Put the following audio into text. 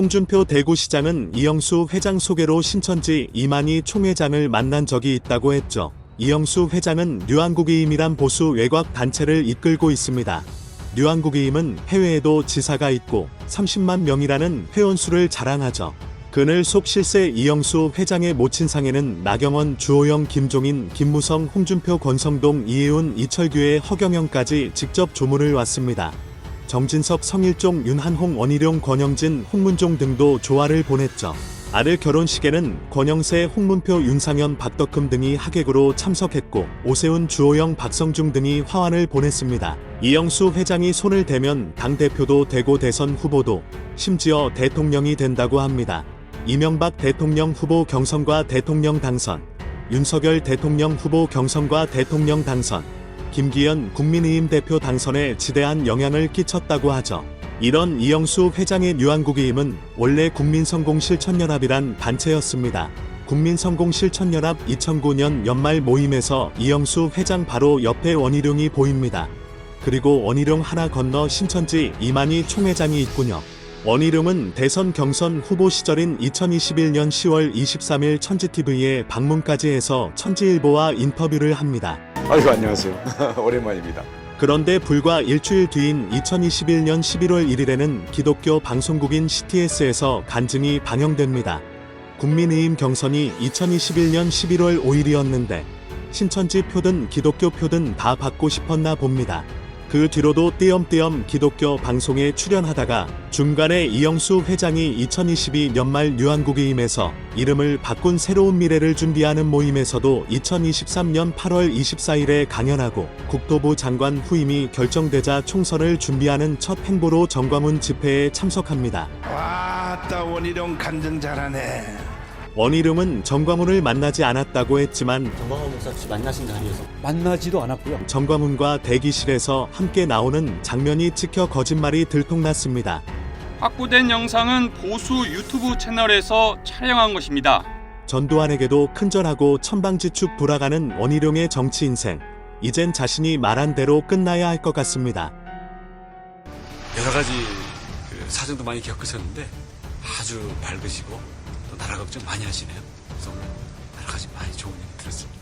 홍준표 대구시장은 이영수 회장 소개로 신천지 이만희 총회장을 만난 적이 있다고 했죠. 이영수 회장은 류한국이임이란 보수 외곽 단체를 이끌고 있습니다. 류한국이임은 해외에도 지사가 있고 30만 명이라는 회원수를 자랑하죠. 그늘 속 실세 이영수 회장의 모친상에는 나경원, 주호영, 김종인, 김무성, 홍준표, 권성동, 이혜훈, 이철규의 허경영까지 직접 조문을 왔습니다. 정진석, 성일종, 윤한홍, 원희룡, 권영진, 홍문종 등도 조화를 보냈죠. 아들 결혼식에는 권영세, 홍문표, 윤상현, 박덕흠 등이 하객으로 참석했고 오세훈, 주호영, 박성중 등이 화환을 보냈습니다. 이영수 회장이 손을 대면 당대표도 되고 대선 후보도 심지어 대통령이 된다고 합니다. 이명박 대통령 후보 경선과 대통령 당선, 윤석열 대통령 후보 경선과 대통령 당선, 김기현 국민의힘 대표 당선에 지대한 영향을 끼쳤다고 하죠. 이런 이영수 회장의 유한국의힘은 원래 국민성공실천연합이란 단체였습니다. 국민성공실천연합 2009년 연말 모임에서 이영수 회장 바로 옆에 원희룡이 보입니다. 그리고 원희룡 하나 건너 신천지 이만희 총회장이 있군요. 원희룡은 대선 경선 후보 시절인 2021년 10월 23일 천지TV에 방문까지 해서 천지일보와 인터뷰를 합니다. 아이고 안녕하세요. 오랜만입니다. 그런데 불과 일주일 뒤인 2021년 11월 1일에는 기독교 방송국인 CTS에서 간증이 방영됩니다. 국민의힘 경선이 2021년 11월 5일이었는데 신천지 표든 기독교 표든 다 받고 싶었나 봅니다. 그 뒤로도 띄엄띄엄 기독교 방송에 출연하다가 중간에 이영수 회장이 2022 연말 유한국의임에서 이름을 바꾼 새로운 미래를 준비하는 모임에서도 2023년 8월 24일에 강연하고 국토부 장관 후임이 결정되자 총선을 준비하는 첫 행보로 정광훈 집회에 참석합니다. 와 따 원희룡 간증 잘하네. 원희룡은 정광훈을 만나지 않았다고 했지만 정광훈 목사 혹시 만나신 자리에서 만나지도 않았고요. 정광훈과 대기실에서 함께 나오는 장면이 찍혀 거짓말이 들통났습니다. 확보된 영상은 보수 유튜브 채널에서 촬영한 것입니다. 전두환에게도 큰절하고 천방지축 돌아가는 원희룡의 정치 인생. 이젠 자신이 말한 대로 끝나야 할 것 같습니다. 여러 가지 그 사정도 많이 겪으셨는데 아주 밝으시고 또 나라 걱정 많이 하시네요. 그래서 오늘 여러 가지 많이 좋은 얘기 들었습니다.